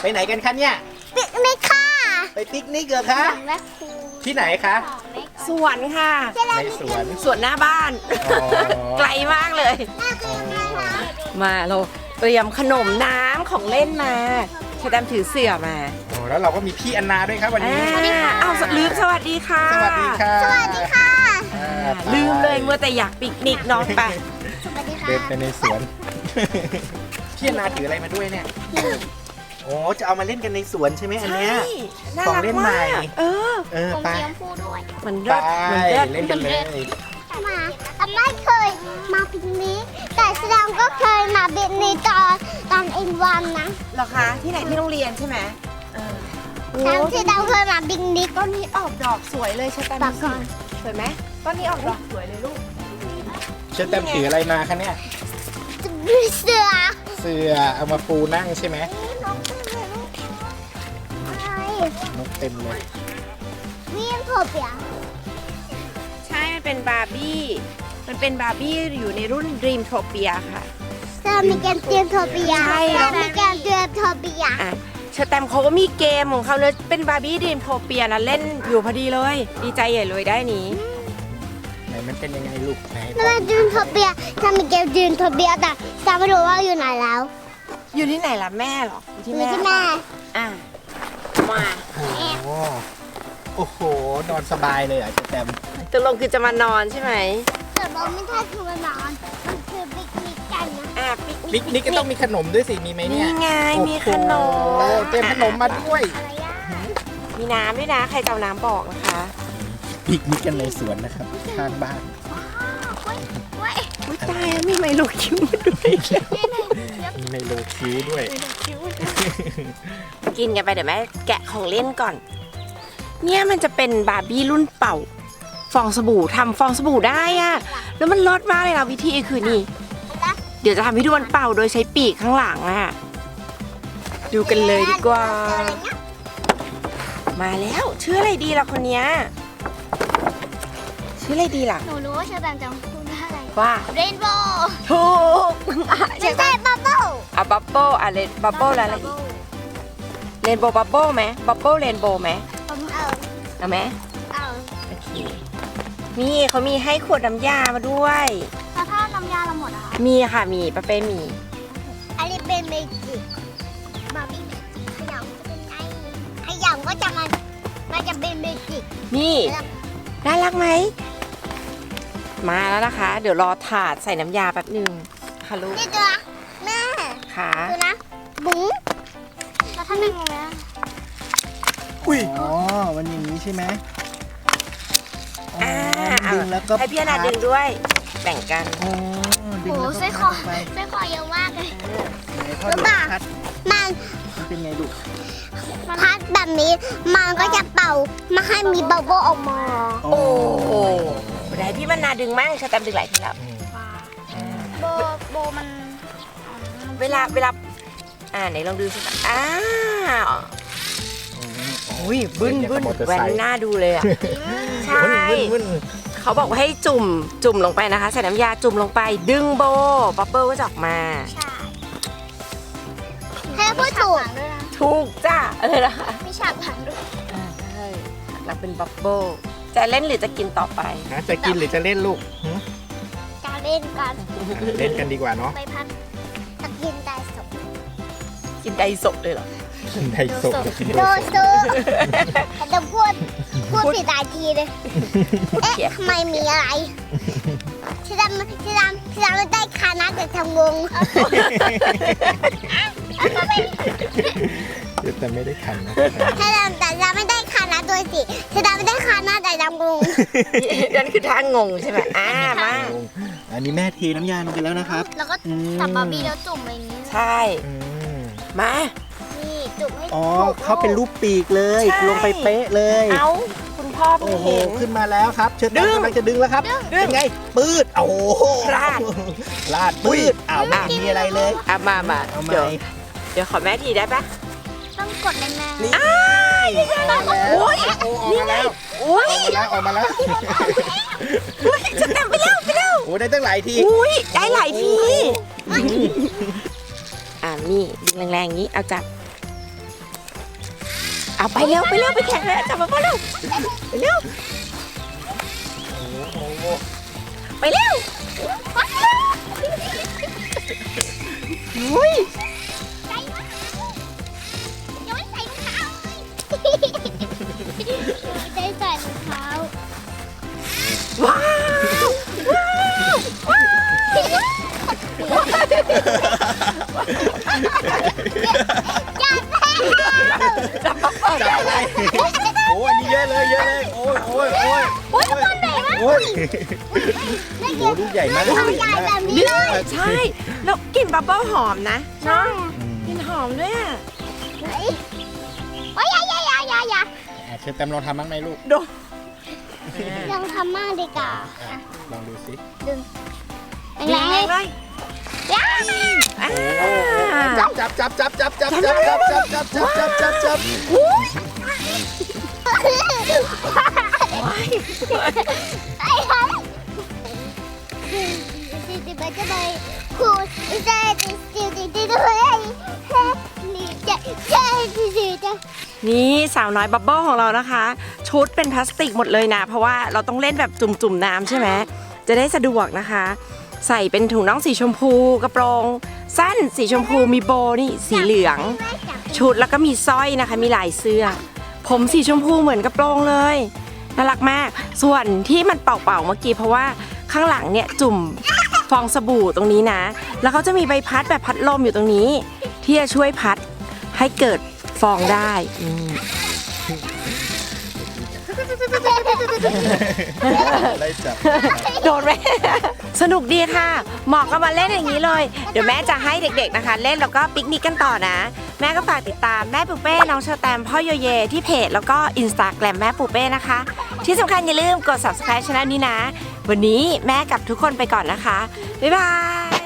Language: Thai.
ไปไหนกันคะเนี่ย ปิกนิกค่ะไปปิกนิกเหรอคะแม่ครูที่ไหนคะ ของแม่สวนค่ะ ในสวน สวนหน้าบ้าน อ๋อ ไกลมากเลย มาเราเตรียมขนมน้ำของเล่นมาชาแตมถือเสื่อมาโอ้แล้วเราก็มีพี่อันนาด้วยครับวันอ่นี้าอ้าวลืมสวัสดีค่ะสวัสดีค่ะ สวัสดีค่ะ อ่าอ่าลืมเลยมัวแต่อยากปิกนิกเน้องไป สวัสดีค่ะเดินไปในสวน พี่อันนาถืออะไรมาด้วยเนี่ย โอ้จะเอามาเล่นกันในสวนใช่ไหมอันเนี้ยน่าของรักเล่นใหม่มากเออเออผมไปเตรียมพูดด้วยมันไปเลิศมันเลิศเล่นกันเลย มาแต่ไม่เคยมาปิกนิกแต่แสดงก็เคยมาปิกนิกตอนตอนเอ็นวันนะเหรอคะ ที่ไหนที่โรงเรียนใช่ไหมเออโอ้แสดงที่เราเคยมาปิกนิกต้นนี้ออกดอกสวยเลยชาแตมปากก่อนสวยไหมต้นนี้ออกดอกสวยเลยลูก เชิญแต้มถืออะไรมาคะเนี่ย เสือเสื้อเอามาปูนั่งใช่ไหมใช่ นกเต็มเลยวิ่งโทเปียใช่ มันเป็นบาร์บี้ มันเป็นบาร์บี้อยู่ในรุ่น Dreamtopia ค่ะ เธอมีเกมเตรียมโทเปียใช่ เธอมีเกมเตรียมโทเปียอะเชอร์แตมเขาก็มีเกมของเขาเลยเป็นบาร์บี้ Dreamtopia นะเล่นอยู่พอดีเลย ดีใจใหญ่เลยได้นี้ ไหนมันเป็นยังไงลูกไหนแล้วมันดืนโทเปียเธอมีเกมดืนโทเปียแต่จำไม่รู้ว่าอยู่ไหนแล้วอยู่ที่ไหนล่ะแม่เหรออยู่อที่ยู่แม่ที่แม่ อะ มา โอ้โหโอ้โห นอนสบายเลยเหรอะเชิญแต้มตกลงคือจะมานอนใช่ไหมแต่เราไม่ใช่คือมานอนมันคือปิกนิกกันนะอะปิกปิกนิกก็ต้องมีขนมด้วยสิ มีไหมเนี่นี่ยไงมีขนมโอ้โหเต็มขนมมาด้วย อะไรอะมีน้ำด้วยนะ ใครจะเอาน้ำบอกนะคะปิกนิกกันในสวนนะครับ ข้างบ้านเว้ยอุ้ยตายแล้วมีไมโลคิวมาด้วยมี ไมโลคิ้วด้วย กินกันไปเดี๋ยวแม่แกะของเล่นก่อน เนี่ยมันจะเป็นบาร์บี้รุ่นเป่า ฟองสบู่ทำฟองสบู่ได้อะแล้วมันลดมากเลยนะวิธีคือนี่ เดี๋ยวจะทำให้ดูมันเป่าโดยใช้ปีกข้างหลังอะดูกันเลยดีกว่า มาแล้วชื่ออะไรดีล่ะคนเนี้ยชื่ออะไรดีล่ะ หนูรู้ว่าเชอร์แตมจะพูดว่าอะไร ว่า เรนโบว์ถูกอะไม่ใช่ใช่ปะบับเบิ้ลอะบับเบิ้ลอะเลนบับเบิ้ลแล้วอะไรอีกเรนโบว์บับเบิ้ลไหมบับเบิ้ลเรนโบว์ไหมเอาเอาไหมเอาโอเคนี่เขามีให้ขวดน้ำยามาด้วย แล้วถ้าน้ำยาเราหมดอะคะมีค่ะมีปะเป้มี อันนี้เป็นเมจิกบาร์บี้เมจิกขยำจะเป็นไงขยำก็จะมันมันจะเป็นเมจิกนี่แล้วน่ารักไหม มาแล้วนะคะ เดี๋ยวรอถาดใส่น้ำยาแป๊บหนึ่งค่ะลูกนี่ตัวแม่ค่ะดูนะ บุ๋งแล้วถ้าเป็นไงนะอุ้ยอ๋อมันอย่างนี้ใช่ไหมอ๋ออ่าดึงแล้วก็ให้พี่อนาดึงด้วย แบ่งกันอ๋อดึงโอ้แล้วก็ไส้คอพัดไปไส้คอเยอะมากเลย ไหนพ่อแล้วดูบ้าพัดมันมันเป็นไงลูกพัดแบบนี้ มันก็จะเป่าไม่ให้มีบับเบิ้ลออกมา โอ้โห เดี๋ยวให้พี่มนาดึงมั่งชาแตมดึงหลายทีแล้วโบโบมันเวลาเวลาอ่าไหนลองดูสิคะอ้าวอุ้ยบึ้นบึ้นแหวนหน้าดูเลยอะใช่มึนมึนเขาบอกว่าให้จุ่มจุ่มลงไปนะคะใส่น้ำยาจุ่มลงไป ดึงโบบับเบิ้ลก็จะออกมาใช่ให้พูดถูกถูกจ้าเออนะคะมีฉากหลังด้วยอ่าใช่เราเป็นบับเบิ้ล จะเล่นหรือจะกินต่อไป นะจะกินหรือจะเล่นลูกหึการเล่นกันเล่นกันดีกว่าเนาะไปพักตะกินได้สดกินไดสดเลยเหรอ กินไดโซะกินโดไดซูโซะจะพูดพูดผิดหลายทีเลยเอ๊ะเขียนทำไมมีอะไรที่ดำที่ดำที่ดำไม่ได้คานะแต่ทำงงเดี๋ยวแต่ไม่ได้ขันนะ ที่ดำแต่ดำไม่ได้คานะด้วยสิที่ดำไม่ได้คานะแต่ทำ งง นั่นคือท่างงใช่ไหมอ่ามา อันนี้แม่เทน้ำยาลงไปแล้วนะครับ แล้วก็อืม จับบาร์บี้แล้วจุ่มอะไรอย่างนี้ ใช่ อืมมา นี่จุ่มให้อ๋อถูกเขาเป็นรูปปีกเลย ใช่ ลงไปเป๊ะเลย เอาคุณพ่อเพิ่โอ้งโห เห็น ขึ้นมาแล้วครับ เชิญดึตามงกำลังจะดึงแล้วครับ ดึงเป็นไง ปืด โอ้โหพลาดลาดปืดอ้าวไม่มีอะไรเลย อะมามาเอาไหมเดี๋ยวเดี๋ยวขอแม่ทีได้ปะต้องกดแรงนี่ อ้ายนี่ไงออกมาแล้วโอ้ยโอ้ออกมาแล้ว อุ้ยออกมาแล้วออกมาแล้วอุ้ยจะเต็มไปแล้วไปแล้วโอ้ได้ตั้งหลายทีอุ้ยได้หลายทีอ่านี่ดึงแรงๆอย่างนี้เอาจับเอาไปเร็วไปเร็วไปแข่งเลยจับมาพ่อเร็วไปเร็วโอ้โหไปเร็วอุ้ย จับมาเปิดจับอะไรโอ้ยอันนี้เยอะเลยเยอะเลยโอ้ยโอ้ยโอ้ยโอ้ยมันใหญ่มากโอ้ยโอ้เกี่ยวลูกใหญ่มากใหญ่แบบนี้เลยใช่แล้วกลิ่นบับเบิ้ลหอมนะเนาะอืมกลิ่นหอมด้วยอะโอ้ยอย่าอย่าอย่าอย่าอย่าอะเชอแตมลองทำบ้างไหมลูกดูลองทำมั่งดีกว่าลองดูสิดึงแรแรงเลย จับจับจับจับจับจับจับจับจับจับจับจับจับจับไอ้ครับสิสิบจะไปคูอีเจสิสิสิสิด้วยนี่จะจะสิสิจะนี่สาวน้อยบับเบิ้ลของเรานะคะ ชุดเป็นพลาสติกหมดเลยนะ เพราะว่าเราต้องเล่นแบบจุ่มๆน้ำใช่ไหมจะได้สะดวกนะคะ ใส่เป็นถุงน่องสีชมพูกระโปรง สั้นสีชมพูมีโบนี่สีเหลืองแม่จับชุดแล้วก็มีสร้อยนะคะ มีลายเสื้อ ผมสีชมพูเหมือนกระโปรงเลยน่ารักมาก ส่วนที่มันเป่าๆเมื่อกี้เพราะว่าข้างหลังเนี่ยจุ่มฟองสบู่ตรงนี้นะ แล้วเขาจะมีใบพัดแบบพัดลมอยู่ตรงนี้ ที่จะช่วยพัดให้เกิดฟองได้อืมไล่จับโดนไหม สนุกดีค่ะ เหมาะก็มาเล่นอย่างนี้เลย เดี๋ยวแม่จะให้เด็กๆนะคะ เล่นแล้วก็ปิกนิกกันต่อนะ แม่ก็ฝากติดตามแม่ปูเป้ น้องเชอแตมพ่อโยเย ที่เพจแล้วก็อินสตาแกรมแม่ปูเป้นะคะ ที่สำคัญอย่าลืมกด subscribe ช่องนี้นะ วันนี้แม่กับทุกคนไปก่อนนะคะ บ๊ายบาย